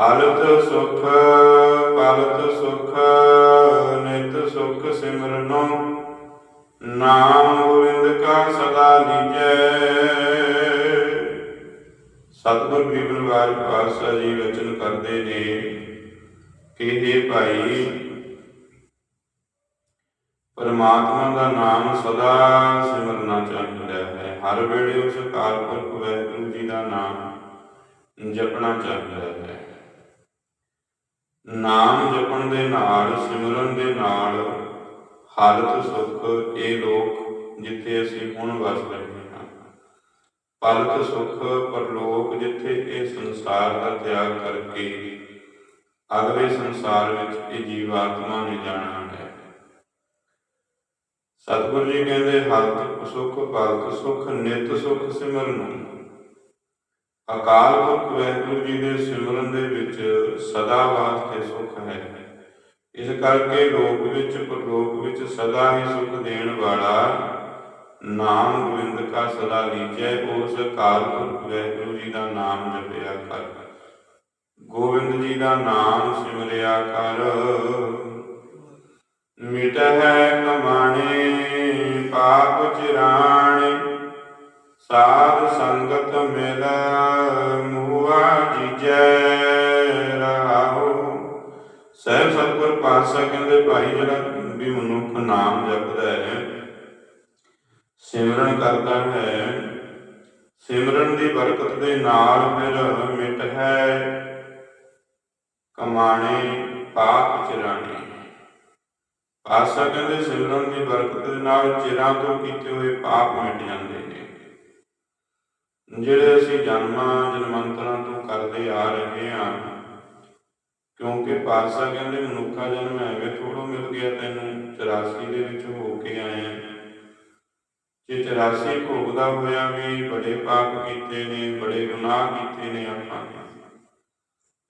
ਹਾਲਤ ਸੁਖ, ਪਾਲਤ ਸੁਖ, ਨਿਤ ਸੁਖ ਸਿਮਰਨੋ। ਨਾਮ ਗੋਬਿੰਦ ਕਾ ਸਦਾ ਲੀਜੈ। ਸਤਿਗੁਰ ਬੀਬਨ ਵਾਰ ਪਾਤਸ਼ਾਹ ਜੀ ਵਚਨ ਕਰਦੇ ਨੇ, ਕਿ ਇਹ ਭਾਈ, ਪਰਮਾਤਮਾ ਦਾ ਨਾਮ ਸਦਾ ਸਿਮਰਨਾ ਚਾਹੀਦਾ ਹੈ। ਹਰ ਵੇਲੇ ਉਸ ਅਕਾਲ ਪੁਰਖ ਵਾਹਿਗੁਰੂ ਜੀ ਦਾ ਨਾਮ ਜਪਣਾ ਚਾਹੀਦਾ ਹੈ। ਨਾਮ ਜਪਣ ਦੇ ਨਾਲ, ਸਿਮਰਨ ਦੇ ਨਾਲ ਹਾਲਤ ਸੁਖ ਇਹ ਲੋਕ ਜਿੱਥੇ ਅਸੀਂ ਹੁਣ ਵਸ ਰਹੇ ਹਾਂ। ਪਲਕ ਸੁਖ ਪਰਲੋਕ ਜਿੱਥੇ ਇਹ ਸੰਸਾਰ ਦਾ ਤਿਆਗ ਕਰਕੇ ਅਗਲੇ ਸੰਸਾਰ ਵਿੱਚ ਇਹ ਜੀਵਾਤਮਾ ਨੇ ਜਾਣਾ ਹੈ। ਸਤਿਗੁਰੂ ਜੀ ਕਹਿੰਦੇ, ਹਲਤ ਸੁਖ ਪਲਕ ਸੁਖ, ਨਿਤ ਸੁਖ ਸਿਮਰਨ। ਅਕਾਲ ਪੁਰਖ ਵਾਹਿਗੁਰੂ ਜੀ ਦੇ ਸਿਮਰਨ ਦੇ ਵਿੱਚ ਸਦਾ ਵਾਸਤੇ ਸੁਖ ਹੈ। ਇਸ ਕਰਕੇ ਲੋਕ ਵਿੱਚ, ਪਰਲੋਕ ਵਿੱਚ ਸਦਾ ਹੀ ਸੁਖ ਦੇਣ ਵਾਲਾ ਨਾਮ ਗੋਬਿੰਦ ਕਾ ਸਦਾ ਲੀਜੈ ਉਸ ਅਕਾਲ ਪੁਰਖ ਵਾਹਿਗੁਰੂ ਜੀ ਦਾ ਨਾਮ ਜਪਿਆ ਕਰ। ਗੋਬਿੰਦ ਜੀ ਦਾ ਨਾਮ ਸਿਮਰਿਆ ਕਰ। ਮਿਟ ਕਮਾਣੇ, ਪਾਪ ਚਿਰਾਣੇ, ਸਾਧ ਸੰਗਤ ਪਾਤਸ਼ਾਹ ਕਹਿੰਦੇ ਭਾਈ ਜਿਹੜਾ ਵੀ ਮਨੁੱਖ ਨਾਮ ਜਪਦਾ ਹੈ, ਸਿਮਰਨ ਕਰਦਾ ਹੈ, ਸਿਮਰਨ ਦੀ ਬਰਕਤ ਦੇ ਨਾਲ ਫਿਰ ਮਿਟ ਹੈ, ਕਮਾਣੇ ਪਾਪ ਚਿਰਾਣੇ। ਪਾਤਸ਼ਾਹ ਕਹਿੰਦੇ ਸਿਮਰਨ ਦੀ ਬਰਕਤ ਦੇ ਨਾਲ ਚਿਰਾਂ ਤੋਂ ਕੀਤੇ ਹੋਏ ਪਾਪ ਮਿਟ ਜਾਂਦੇ ਨੇ। ਜਿਹੜੇ ਅਸੀਂ ਜਨਮਾਂ ਜਨਮੰਤਰਾਂ ਤੋਂ ਕਰਦੇ ਆ ਰਹੇ ਹਾਂ ਕਿਉਂਕਿ ਪਾਤਸ਼ਾਹ ਕਹਿੰਦੇ ਮਨੁੱਖਾ ਜਨਮ ਐਵੇਂ ਥੋੜੋ ਮਿਲ ਗਿਆ ਤੈਨੂੰ 84 ਦੇ ਵਿੱਚ ਹੋ ਕੇ ਆਏ ਜੇ 84 ਭੋਗਦਾ ਹੋਇਆ ਵੀ ਬੜੇ ਪਾਪ ਕੀਤੇ ਨੇ, ਬੜੇ ਗੁਨਾਹ ਕੀਤੇ ਨੇ ਆਪਾਂ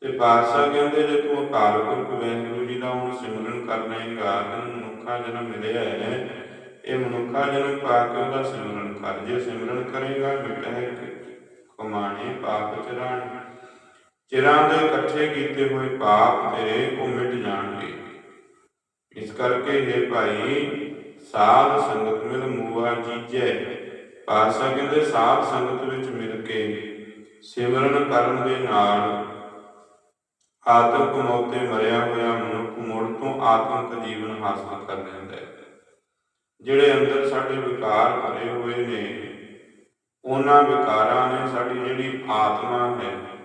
ਤੇ ਪਾਤਸ਼ਾਹ ਕਹਿੰਦੇ ਜੇ ਤੂੰ ਅਕਾਲ ਪੁਰਖ ਵਾਹਿਗੁਰੂ ਜੀ ਦਾ ਹੁਣ ਸਿਮਰਨ ਕਰਨਾ ਹੈਗਾ ਤੈਨੂੰ ਮਨੁੱਖਾ ਜਨਮ ਮਿਲਿਆ ਹੈ, ਇਹ ਮਨੁੱਖਾ ਜਨਮ ਪਾ ਕੇ ਉਹਦਾ ਸਿਮਰਨ ਕਰ। ਜੇ ਸਿਮਰਨ ਕਰੇਗਾ, ਮਿਟਾ ਕਮਾਣੇ, ਪਾਪ ਚਰਾਣੇ ਚਿਰਾਂ ਦੇ ਇਕੱਠੇ ਕੀਤੇ ਹੋਏ ਪਾਪ ਤੇਰੇ ਉਹ ਮਿਟ ਜਾਣਗੇ। ਇਸ ਕਰਕੇ ਇਹ ਭਾਈ, ਸਾਧ ਸੰਗਤ ਮਿਲ ਮੂਆ ਜੀਜੈ। ਪਾਸਾ ਕਹਿੰਦੇ, ਸਾਧ ਸੰਗਤ ਵਿੱਚ ਮਿਲ ਕੇ ਸਿਮਰਨ ਕਰਨ ਦੇ ਨਾਲ ਆਤਮਿਕ ਮੌਤੇ ਮਰਿਆ ਹੋਇਆ ਮਨੁੱਖ ਮੁੜ ਤੋਂ ਆਤਮਿਕ ਜੀਵਨ ਹਾਸਲ ਕਰ ਲੈਂਦਾ ਹੈ। ਜਿਹੜੇ ਅੰਦਰ ਸਾਡੇ ਵਿਕਾਰ ਭਰੇ ਹੋਏ ਨੇ, ਉਹਨਾਂ ਵਿਕਾਰਾਂ ਨੇ ਸਾਡੀ ਜਿਹੜੀ ਆਤਮਾ ਹੈ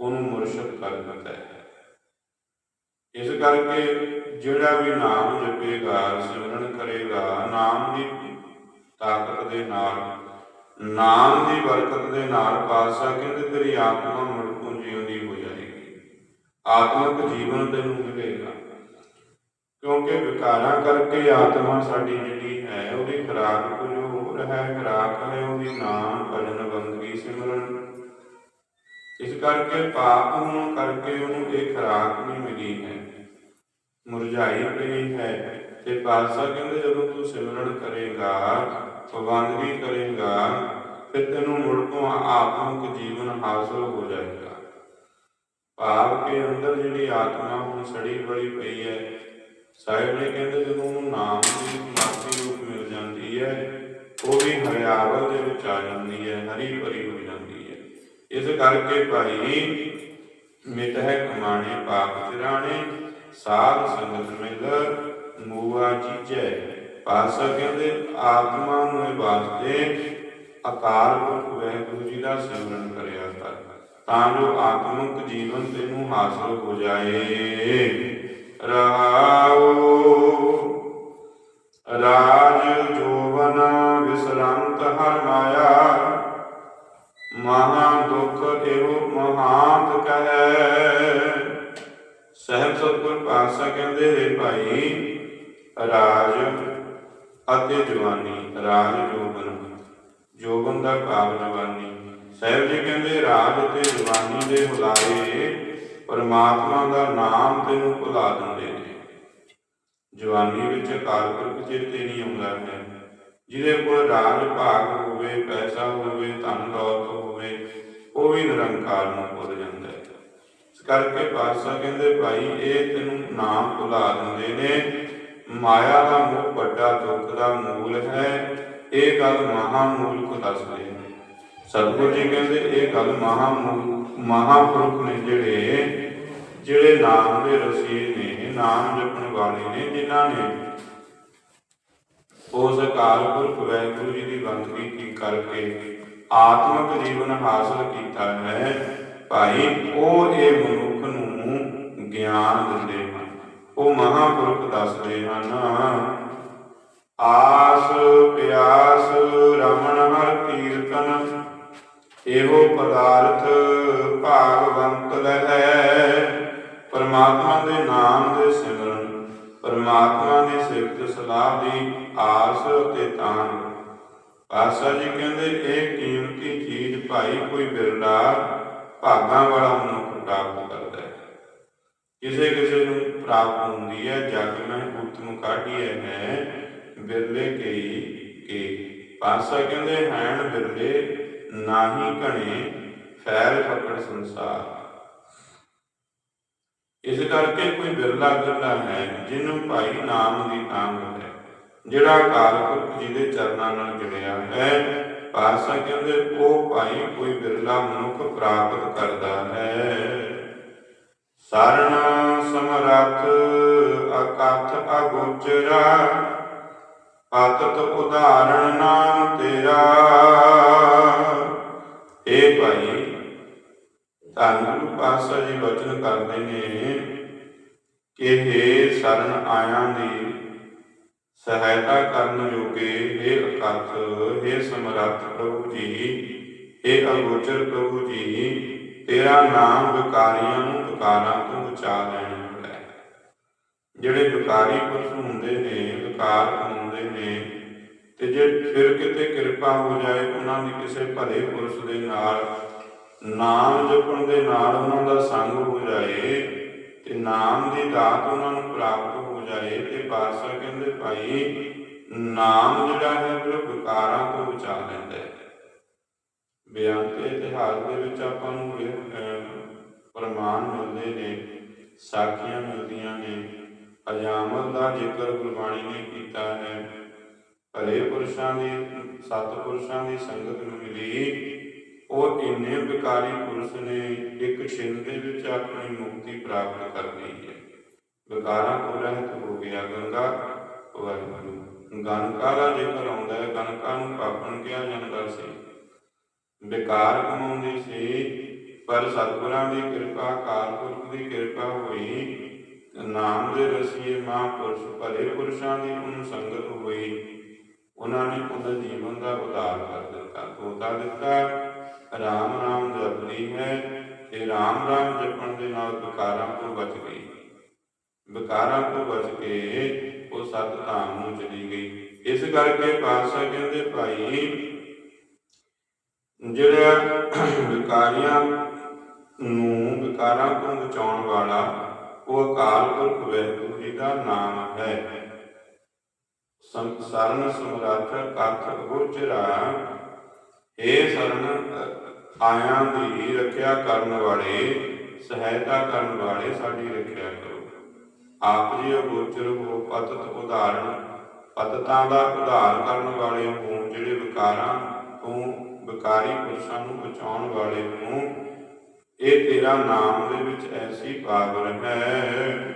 ਉਹਨੂੰ ਮੁਰਸ਼ਦ ਕਰ ਦਿੱਤਾ ਹੈ। ਇਸ ਕਰਕੇ ਜਿਹੜਾ ਵੀ ਨਾਮ ਜਪੇਗਾ, ਸਿਮਰਨ ਕਰੇਗਾ, ਨਾਮ ਦੀ ਤਾਕਤ ਦੇ ਨਾਲ, ਨਾਮ ਦੀ ਬਰਕਤ ਦੇ ਨਾਲ ਪਾਸਾ ਕਹਿੰਦੇ, ਤੇਰੀ ਆਤਮਾ ਮੁੜ ਜਿਉਂਦੀ ਹੋ ਜਾਏਗੀ। ਆਤਮਿਕ ਜੀਵਨ ਤੈਨੂੰ ਮਿਲੇਗਾ। ਕਿਉਂਕਿ ਵਿਕਾਰਾਂ ਕਰਕੇ ਆਤਮਾ ਸਾਡੀ ਜਿਹੜੀ ਹੈ, ਉਹਦੀ ਖੁਰਾਕ ਕੁਝ ਹੋਰ ਹੈ। ਖੁਰਾਕ ਹੈ ਉਹਦੀ ਨਾਮ ਭਜਨ ਬੰਦਗੀ ਸਿਮਰਨ ਇਸ ਕਰਕੇ ਪਾਪ ਹੋਣ ਕਰਕੇ ਉਹਨੂੰ ਇਹ ਖੁਰਾਕ ਨਹੀਂ ਮਿਲੀ ਹੈ। ਮੁਰਝਾਈ ਪਈ ਹੈ। ਤੇ ਪਾਤਸ਼ਾਹ ਕਹਿੰਦੇ, ਜਦੋਂ ਤੂੰ ਸਿਮਰਨ ਕਰੇਗਾ ਪਵੰਦਗੀ ਕਰੇਗਾ, ਫਿਰ ਤੈਨੂੰ ਮੁੜ ਤੋਂ ਆਤਮਿਕ ਜੀਵਨ ਹਾਸਲ ਹੋ ਜਾਏਗਾ। ਭਾਵ ਕੇ ਅੰਦਰ ਜਿਹੜੀ ਆਤਮਾ ਹੁਣ ਸੜੀ ਬੜੀ ਪਈ ਹੈ। ਸਾਹਿਬ ਨੇ ਕਹਿੰਦੇ, ਜਦੋਂ ਉਹਨੂੰ ਨਾਮ ਦੀ ਮਾਤੀ ਰੂਪ ਮਿਲ ਜਾਂਦੀ ਹੈ, ਉਹ ਵੀ ਹਰਿਆਵਲ ਦੇ ਵਿੱਚ ਆ ਜਾਂਦੀ ਹੈ, ਹਰੀ ਭਰੀ ਹੋ ਇਸ ਕਰਕੇ ਭਾਈ ਮਿਟ ਹੈ ਕਮਾਣੇ, ਪਾਪ ਚਿਰਾਣੇ, ਸਾਧ ਸੰਗਤ ਮਿਲ, ਮੂਆ ਜੀਜੈ ਪਾਸਾ ਕਹਿੰਦੇ, ਆਤਮਾ ਨੂੰ ਵਾਸਤੇ ਅਕਾਲ ਪੁਰਖ ਵਾਹਿਗੁਰੂ ਜੀ ਦਾ ਸਿਮਰਨ ਕਰਿਆ ਕਰ, ਤਾਂ ਜੋ ਆਤਮਿਕ ਜੀਵਨ ਤੈਨੂੰ ਹਾਸਲ ਹੋ ਜਾਏ। ਰਹਾਉ ਰਾਜ ਜੋਵਨ ਵਿਸਰੰਤ ਹਰ ਮਾਇਆ, ਮਹਾ ਸਤਿਗੁਰ ਪਾਤਸ਼ਾਹ ਕਹਿੰਦੇ ਹੈ ਭਾਈ, ਰਾਜ ਅਤੇ ਜਵਾਨੀ, ਰਾਜ ਜੋਬਨ ਜੋਬਨ ਦਾ ਭਾਵ ਜਵਾਨੀ ਸਹਿਬ ਜੀ ਕਹਿੰਦੇ, ਰਾਜ ਤੇ ਜਵਾਨੀ ਦੇ ਹੁਲਾਰੇ ਪਰਮਾਤਮਾ ਦਾ ਨਾਮ ਤੈਨੂੰ ਭੁਲਾ ਦਿੰਦੇ ਨੇ। ਜਵਾਨੀ ਵਿੱਚ ਅਕਾਲ ਚੇਤੇ ਨਹੀਂ ਆਉਂਦਾ ਹੈ। ਜਿਹਦੇ ਕੋਲ ਰਾਜ ਭਾਗ ਹੋਵੇ, ਪੈਸਾ ਹੋਵੇ, ਧਨ ਦੌਲਤ ਹੋਵੇ, ਉਹ ਵੀ ਨਿਰੰਕਾਰ ਨੂੰ ਭੁੱਲ ਜਾਂਦਾ ਕਰਕੇ ਪਾਤਸ਼ਾਹ ਕਹਿੰਦੇ, ਭਾਈ, ਇਹ ਤੈਨੂੰ ਨਾਮ ਭੁਲਾ ਦਿੰਦੇ ਨੇ। ਮਾਇਆ ਦਾ ਮੋਹ ਵੱਡਾ ਦੁੱਖ ਦਾ ਮੂਲ ਹੈ। ਇਹ ਗੱਲ ਮਹਾ ਦੱਸਦੇ ਨੇ। ਸਤਿਗੁਰੂ ਜੀ ਕਹਿੰਦੇ, ਇਹ ਗੱਲ ਮਹਾ ਮਹਾਪੁਰਖ ਨੇ ਜਿਹੜੇ ਜਿਹੜੇ ਨਾਮ ਦੇ ਰਸੀਦ ਨੇ, ਨਾਮ ਜਪਣ ਵਾਲੇ ਨੇ, ਜਿਨ੍ਹਾਂ ਨੇ ਉਸ ਅਕਾਲ ਪੁਰਖ ਵਾਹਿਗੁਰੂ ਜੀ ਦੀ ਬੰਦਗੀ ਕੀ ਕਰਕੇ ਆਤਮਿਕ ਜੀਵਨ ਹਾਸਲ ਕੀਤਾ ਹੈ। ਭਾਈ, ਉਹ ਇਹ ਮਨੁੱਖ ਨੂੰ ਗਿਆਨ ਦਿੰਦੇ ਹਨ। ਉਹ ਮਹਾਪੁਰਖ ਦੱਸਦੇ ਹਨ, ਆਸ ਪਿਆਸ ਰਮਣ ਹਰ ਕੀਰਤਨ, ਇਹੋ ਪਦਾਰਥ ਭਾਗਵੰਤ ਲਹੈ। ਪਰਮਾਤਮਾ ਦੇ ਨਾਮ ਦੇ ਸਿਮਰਨ, ਪਰਮਾਤਮਾ ਦੀ ਸਿਫਤ ਸਲਾਹ ਦੀ ਆਸ ਤੇ ਤਾਂਗ ਪਾਸਾ ਜੀ ਕਹਿੰਦੇ, ਇਹ ਕੀਮਤੀ ਚੀਜ਼ ਭਾਈ ਕੋਈ ਬਿਰਲਾ ਭਾਗਾਂ ਵਾਲਾ ਮਨੁੱਖ ਪ੍ਰਾਪਤ ਕਰਦਾ ਹੈ। ਕਿਸੇ ਕਿਸੇ ਨੂੰ ਪ੍ਰਾਪਤ ਹੁੰਦੀ ਹੈ, ਜਗ ਮੈਂ ਉਤਮ ਕਾਢੀਏ ਹੈ। ਬਿਰਲੇ ਕਈ ਕੇ ਪਾਸਾ ਕਹਿੰਦੇ ਹੈਣ ਬਿਰਲੇ, ਨਾਹੀ ਘਣੇ ਫੈਲ ਫਕੜ ਸੰਸਾਰ। ਇਸ ਕਰਕੇ ਕੋਈ ਬਿਰਲਾ ਬਿਰਲਾ ਹੈ ਜਿਹਨੂੰ ਭਾਈ ਨਾਮ ਦੀ ਤਾਂਗ ਹੈ, ਜਿਹੜਾ ਅਕਾਲ ਪੁਰਖ ਜੀ ਦੇ ਚਰਨਾਂ ਨਾਲ ਜੁੜਿਆ ਹੈ। ਪਾਤਸ਼ਾਹ ਕਹਿੰਦੇ ਉਹ ਭਾਈ ਕੋਈ ਬਿਰਲਾ ਮਨੁੱਖ ਪ੍ਰਾਪਤ ਕਰਦਾ ਹੈ। ਸਰਣ ਸਮਰੱਥ ਅਕਥ ਅਗੋਚਰਾ ਆਤਤ ਉਦਾਹਰਣ ਨਾਮ ਤੇਰਾ। ਏ ਭਾਈ, ਧੰਨ ਗੁਰੂ ਪਾਤਸ਼ਾਹ ਜੀ ਵਚਨ ਕਰਦੇ ਨੇ ਕਿ हे ਸਰਨ ਆਇਆਂ ਦੀ ਸਹਾਇਤਾ ਕਰਨ ਜੋਗੇ हे ਅਕਥ हे ਸਮਰੱਥ ਪ੍ਰਭੂ ਜੀ हे ਅਗੋਚਰ ਪ੍ਰਭੂ ਜੀ ਤੇਰਾ ਨਾਮ ਵਿਕਾਰੀਆਂ ਨੂੰ ਵਿਕਾਰਾਂ ਤੋਂ ਬਚਾ ਲੈਣ ਵਾਲਾ ਹੈ ਜਿਹੜੇ ਵਿਕਾਰੀ ਪੁਰਸ਼ ਹੁੰਦੇ ਨੇ ਵਿਕਾਰ ਹੁੰਦੇ ਨੇ ਤੇ ਜੇ ਫਿਰ ਕਿਤੇ ਕਿਰਪਾ ਹੋ ਜਾਏ ਉਹਨਾਂ ਦੀ ਕਿਸੇ ਭਲੇ ਪੁਰਸ਼ ਦੇ ਨਾਲ ਨਾਮ ਜਪਣ ਦੇ ਨਾਲ ਉਹਨਾਂ ਦਾ ਸੰਗ ਹੋ ਜਾਏ ਤੇ ਨਾਮ ਦੀ ਦਾਤ ਉਹਨਾਂ ਨੂੰ ਪ੍ਰਾਪਤ ਹੋ ਜਾਏ ਤੇ ਬਾਦਸ਼ਾਹ ਕਹਿੰਦੇ ਭਾਈ ਨਾਮ ਜਿਹੜਾ ਹੈ ਉਹ ਵਿਕਾਰਾਂ ਤੋਂ ਬਚਾ ਲੈਂਦਾ ਹੈ। ਬੇਅੰਤ ਇਤਿਹਾਸ ਦੇ ਵਿੱਚ ਆਪਾਂ ਨੂੰ ਇਹ, ਪ੍ਰਮਾਣ ਮਿਲਦੇ ਨੇ ਸਾਖੀਆਂ ਮਿਲਦੀਆਂ ਨੇ ਅਜਾਮਲ ਦਾ ਜ਼ਿਕਰ ਗੁਰਬਾਣੀ ਨੇ ਕੀਤਾ ਹੈ। ਭਲੇ ਪੁਰਸ਼ਾਂ ਦੀ ਸਤਿਪੁਰਸ਼ਾਂ ਦੀ ਸੰਗਤ ਨੂੰ ਮਿਲੀ। ਉਹ ਇੰਨੇ ਵਿਕਾਰੀ ਪੁਰਸ਼ ਨੇ, ਇੱਕ ਛਿਨ ਦੇ ਵਿੱਚ ਆਪਣੀ ਮੁਕਤੀ ਪ੍ਰਾਪਤ ਕਰ ਲਈ ਹੈ। ਵਿਕਾਰਾਂ ਤੋਂ ਰਹਿਤ ਹੋ ਗਿਆ ਗੰਗਾ, ਵਾਹਿਗੁਰੂ। ਗਨਕਾ ਦਾ ਆਉਂਦਾ ਹੈ, ਗਨਕਾ ਨੂੰ ਪਾਪਣ ਕਿਹਾ ਜਾਂਦਾ ਸੀ। ਵਿਕਾਰ ਕਮਾਉਂਦੀ ਸੀ, ਪਰ ਸਤਿਗੁਰਾਂ ਦੀ ਕਿਰਪਾ ਅਕਾਲ ਪੁਰਖ ਦੀ ਕਿਰਪਾ ਹੋਈ। ਨਾਮ ਦੇ ਰਸੀਏ ਮਹਾਂਪੁਰਸ਼, ਭਲੇ ਪੁਰਸ਼ਾਂ ਦੀ ਉਹਨੂੰ ਸੰਗਤ ਹੋਈ। ਉਹਨਾਂ ਨੇ ਉਹਦਾ ਜੀਵਨ ਦਾ ਉਧਾਰ ਕਰ ਦਿੱਤਾ, ਤੋਤਾ ਦਿੱਤਾ। ਰਾਮ ਰਾਮ ਜਪਦੀ ਹੈ ਤੇ ਰਾਮ ਰਾਮ ਜਪਣ ਦੇ ਨਾਲ ਵਿਕਾਰਾਂ ਤੋਂ ਬਚ ਗਈ। ਵਿਕਾਰਾਂ ਤੋਂ ਬਚ ਕੇ ਉਹ ਸਤ ਧਾਮ ਨੂੰ ਚਲੀ ਗਈ। ਇਸ ਕਰਕੇ ਪਾਤਸ਼ਾਹ ਕਹਿੰਦੇ, ਭਾਈ, ਜਿਹੜਾ ਵਿਕਾਰੀਆਂ ਨੂੰ ਵਿਕਾਰਾਂ ਤੋਂ ਬਚਾਉਣ ਵਾਲਾ ਉਹ ਅਕਾਲ ਪੁਰਖ ਵਾਹਿਗੁਰੂ ਜੀ ਦਾ ਨਾਮ ਹੈ। ਸੰਸਰਨ ਸਮਰੱਥ ਕਥ ਗੋਚਰਾ ਇਹ ਸਰਨ, ਆਇਆਂ ਦੀ ਰੱਖਿਆ ਕਰਨ ਵਾਲੇ, ਸਹਾਇਤਾ ਕਰਨ ਵਾਲੇ ਸਾਡੀ ਰੱਖਿਆ ਕਰੋ। ਆਪ ਜੀ ਗੋਚਰ ਹੋ ਪਤਤ ਉਦਾਹਰਣ, ਪਤਤਾਂ ਦਾ ਉਧਾਰ ਕਰਨ ਵਾਲੇ ਹੋ ਜਿਹੜੇ ਵਿਕਾਰਾਂ ਤੋਂ ਵਿਕਾਰੀ ਪੁਰਸ਼ਾਂ ਨੂੰ ਬਚਾਉਣ ਵਾਲੇ ਹੋ ਇਹ ਤੇਰਾ ਨਾਮ ਦੇ ਵਿੱਚ ਐਸੀ ਪਾਵਰ ਹੈ।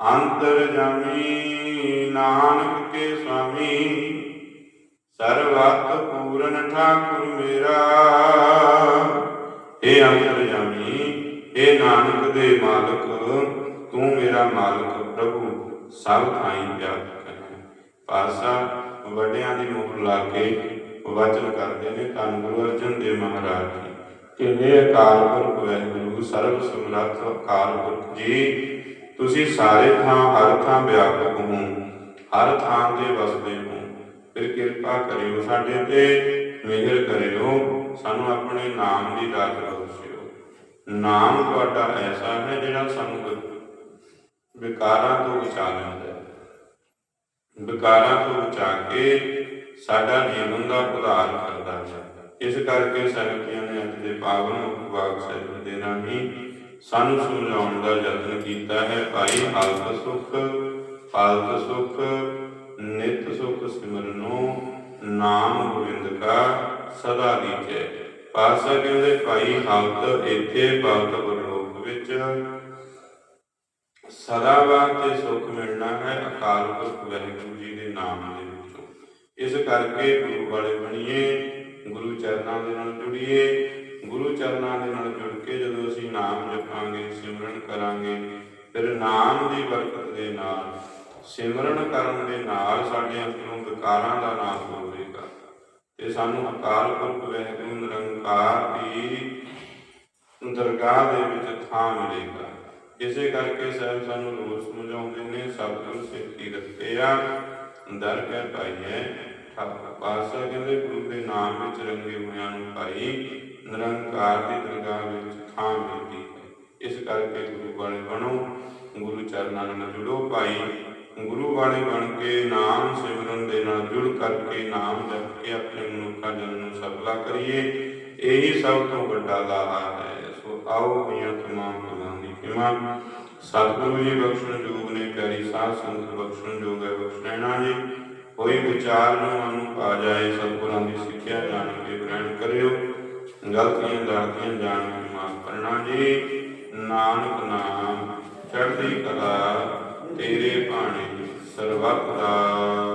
ਅੰਤਰ ਜਾਮੀ ਨਾਨਕ ਕੇ ਸਰਵਤ ਪੂਰਨ ਠਾਕੁਰ ਮੇਰਾ। ਏ ਅੰਤਰ ਜਾਮੀ ਏ ਨਾਨਕ ਦੇ ਮਾਲਕ, ਤੂੰ ਮੇਰਾ ਮਾਲਕ ਪ੍ਰਭੂ, ਸਭ ਥਾਈਂ ਵਿਆਪਕ ਹੈ ਪਾਸਾ ਵੱਡਿਆਂ ਦੀ ਮੁਹਰ ਲਾ ਕੇ ਵਚਨ ਕਰਦੇ ਨੇ ਧੰਨ ਗੁਰੂ ਅਰਜਨ ਦੇਵ ਮਹਾਰਾਜ ਜੀ। ਕਿ हे ਅਕਾਲ ਪੁਰਖ ਵਾਹਿਗੁਰੂ ਸਰਬ ਸਮਰੱਥ ਅਕਾਲ ਪੁਰਖ ਜੀ। ਤੁਸੀਂ ਸਾਰੇ ਥਾਂ, ਹਰ ਥਾਂ ਵਿਆਪਕ ਹੋ। ਹਰ ਥਾਂ ਤੇ ਵਸਦੇ ਹੋ। ਫਿਰ ਕਿਰਪਾ ਕਰਿਓ ਸਾਡੇ ਤੇ, ਮਿਹਰ ਕਰਿਓ, ਸਾਨੂੰ ਆਪਣੇ ਨਾਮ ਦੀ ਦਾਤ ਬਖਸ਼ਿਓ ਨਾਮ ਤੁਹਾਡਾ ਐਸਾ ਹੈ ਜਿਹੜਾ ਸਾਨੂੰ ਵਿਕਾਰਾਂ ਤੋਂ ਬਚਾ ਲੈਂਦਾ ਹੈ। ਵਿਕਾਰਾਂ ਤੋਂ ਬਚਾ ਕੇ ਸਾਡਾ ਜੀਵਨ ਦਾ ਉਧਾਰ ਕਰਦਾ ਹੈ। ਇਸ ਕਰਕੇ ਸਰਕੀਆਂ ਨੇ ਅੱਜ ਦੇ ਪਾਵਨ ਉਪਵਾਕ ਸਾਹਿਬ ਦੇ ਰਾਹੀਂ ਸਾਨੂੰ ਸਮਝਾਉਣ ਦਾ ਯਤਨ ਕੀਤਾ ਹੈ, ਭਾਈ ਹਾਲਤ ਸੁਖ ਹਾਲਤ ਸੁਖ ਨਿਤ ਸੁਖ ਸਿਮਰਨੋ ਨਾਮ ਗੋਬਿੰਦ ਕਾ ਸਦਾ ਦੀਜੈ। ਪਾਸਾ ਕਹਿੰਦੇ, ਭਾਈ ਹਾਲਤ ਇੱਥੇ ਭਗਤ ਪਰਲੋਕ ਵਿੱਚ ਸਦਾ ਵਾਸਤੇ ਸੁਖ ਮਿਲਣਾ ਹੈ, ਅਕਾਲ ਪੁਰਖ ਵਾਹਿਗੁਰੂ ਜੀ ਦੇ ਨਾਮ ਦੇ ਵਿੱਚੋਂ। ਇਸ ਕਰਕੇ ਗੁਰੂ ਵਾਲੇ ਬਣੀਏ, ਗੁਰੂ ਚਰਨਾਂ ਦੇ ਨਾਲ ਜੁੜੀਏ। ਗੁਰੂ ਚਰਨਾਂ ਦੇ ਨਾਲ ਜੁੜ ਕੇ ਜਦੋਂ ਅਸੀਂ ਨਾਮ ਜਪਾਂਗੇ, ਸਿਮਰਨ ਕਰਾਂਗੇ, ਫਿਰ ਨਾਮ ਦੀ ਬਰਕਤ ਦੇ ਨਾਲ ਸਿਮਰਨ ਕਰਨ ਦੇ ਨਾਲ ਸਾਡੇ ਅੰਦਰੋਂ ਵਿਕਾਰਾਂ ਦਾ ਨਾਸ਼ ਹੋਵੇਗਾ ਤੇ ਸਾਨੂੰ ਅਕਾਲ ਪੁਰਖ ਵਾਹਿਗੁਰੂ ਨਿਰੰਕਾਰ ਦੀ ਦਰਗਾਹ ਦੇ ਵਿੱਚ ਥਾਂ ਮਿਲੇਗਾ ਇਸੇ ਕਰਕੇ ਸਾਹਿਬ ਸਾਨੂੰ ਰੋਜ਼ ਸਮਝਾਉਂਦੇ ਨੇ ਸਤਿਗੁਰ ਸਿੱਖੀ ਰੱਖੇ ਆ ਦਰ ਕੈ ਪਾਈਐ ਠਾਕੁਰ ਕਹਿੰਦੇ, ਗੁਰੂ ਦੇ ਨਾਮ ਵਿੱਚ ਰੰਗੇ ਹੋਇਆਂ ਨੂੰ ਭਾਈ ਨਿਰੰਕਾਰ ਦੀ ਦਰਗਾਹ ਵਿੱਚ ਥਾਂ ਮਿਲਦੀ ਹੈ। ਇਸ ਕਰਕੇ ਗੁਰੂ ਵਾਲੇ ਬਣੋ, ਗੁਰੂ ਚਰਨਾਂ ਨਾਲ ਜੁੜੋ ਭਾਈ। ਗੁਰੂ ਵਾਲੇ ਬਣ ਕੇ ਨਾਮ ਸਿਮਰਨ ਦੇ ਨਾਲ ਜੁੜ ਕਰਕੇ ਨਾਮ ਜਪ ਕੇ ਆਪਣੇ ਮਨੁੱਖਾ ਜਨ ਨੂੰ ਸਫਲਾ ਕਰੀਏ, ਇਹੀ ਸਭ ਤੋਂ ਵੱਡਾ ਲਾਹਾ ਹੈ। ਸੋ ਆਓ ਹੋਈਆਂ ਤਮਾਮ ਗੱਲਾਂ ਦੀ ਖਿਮਾ ਸਤਿਗੁਰੂ ਜੀ ਬਖਸ਼ਣ ਜੋਗ ਨੇ, ਪਿਆਰੀ ਸਾਧ ਸੰਗਤ ਬਖਸ਼ਣ ਜੋਗ ਹੈ ਬਖਸ਼ਣਾ ਜੀ। ਕੋਈ ਵਿਚਾਰ ਨੂੰ ਮਨ ਆ ਜਾਏ, ਸਤਿਗੁਰਾਂ ਦੀ ਸਿੱਖਿਆ ਜਾਣ ਕੇ ਗ੍ਰਹਿਣ ਕਰਿਓ। ਗਲਤੀਆਂ ਦਾਤੀਆਂ ਜਾਣ ਕੇ ਮਾਫ ਕਰਨਾ ਜੀ। ਨਾਨਕ ਨਾਮ ਚੜ੍ਹਦੀ ਕਲਾ ਤੇਰੇ ਭਾਣੇ ਸਰਬੱਤ ਦਾ।